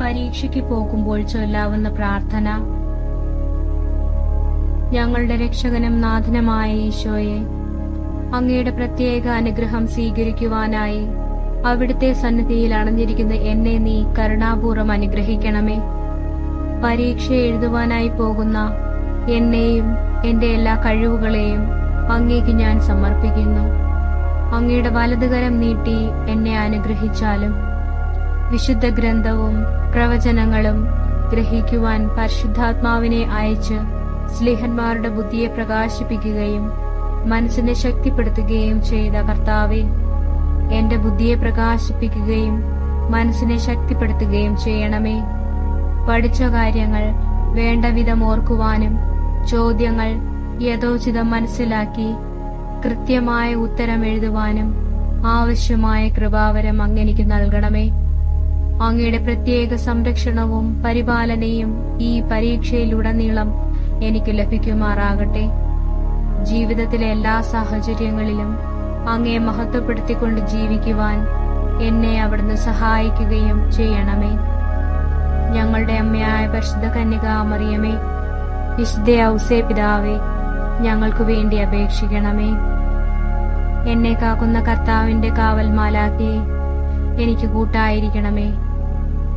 പരീക്ഷയ്ക്ക് പോകുമ്പോൾ ചൊല്ലാവുന്ന പ്രാർത്ഥന. ഞങ്ങളുടെ രക്ഷകനും നാഥനുമായ ഈശോയെ അങ്ങയുടെ പ്രത്യേക അനുഗ്രഹം സ്വീകരിക്കുവാനായി അവിടുത്തെ സന്നിധിയിൽ അണഞ്ഞിരിക്കുന്ന എന്നെ നീ കരുണാപൂർവം അനുഗ്രഹിക്കണമേ. പരീക്ഷ എഴുതുവാനായി പോകുന്ന എന്നെയും എന്റെ എല്ലാ കഴിവുകളെയും അങ്ങേക്ക് ഞാൻ സമർപ്പിക്കുന്നു. അങ്ങയുടെ വലതുകരം നീട്ടി എന്നെ അനുഗ്രഹിച്ചാലും വിശുദ്ധ ഗ്രന്ഥവും പ്രവചനങ്ങളും ഗ്രഹിക്കുവാൻ പരിശുദ്ധാത്മാവിനെ അയച്ച് സ്ലിഹന്മാരുടെ ബുദ്ധിയെ പ്രകാശിപ്പിക്കുകയും മനസ്സിനെ ശക്തിപ്പെടുത്തുകയും ചെയ്ത കർത്താവെ എന്റെ ബുദ്ധിയെ പ്രകാശിപ്പിക്കുകയും മനസ്സിനെ ശക്തിപ്പെടുത്തുകയും ചെയ്യണമേ. പഠിച്ച കാര്യങ്ങൾ വേണ്ട വിധം ഓർക്കുവാനും ചോദ്യങ്ങൾ യഥോചിതം മനസ്സിലാക്കി കൃത്യമായ ഉത്തരം എഴുതുവാനും ആവശ്യമായ കൃപാവരം അങ്ങനിക്ക് നൽകണമേ. അങ്ങയുടെ പ്രത്യേക സംരക്ഷണവും പരിപാലനയും ഈ പരീക്ഷയിലുടനീളം എനിക്ക് ലഭിക്കുമാറാകട്ടെ. ജീവിതത്തിലെ എല്ലാ സാഹചര്യങ്ങളിലും അങ്ങയെ മഹത്വപ്പെടുത്തിക്കൊണ്ട് ജീവിക്കുവാൻ എന്നെ അവിടുന്ന് സഹായിക്കുകയും ചെയ്യണമേ. ഞങ്ങളുടെ അമ്മയായ പരിശുദ്ധ കന്യക മറിയമേ വിശുദ്ധ ഔസേ പിതാവേ ഞങ്ങൾക്കു വേണ്ടി അപേക്ഷിക്കണമേ. എന്നെ കാക്കുന്ന കർത്താവിന്റെ കാവൽ മാലാക്കി എനിക്ക് കൂട്ടായിരിക്കണമേ.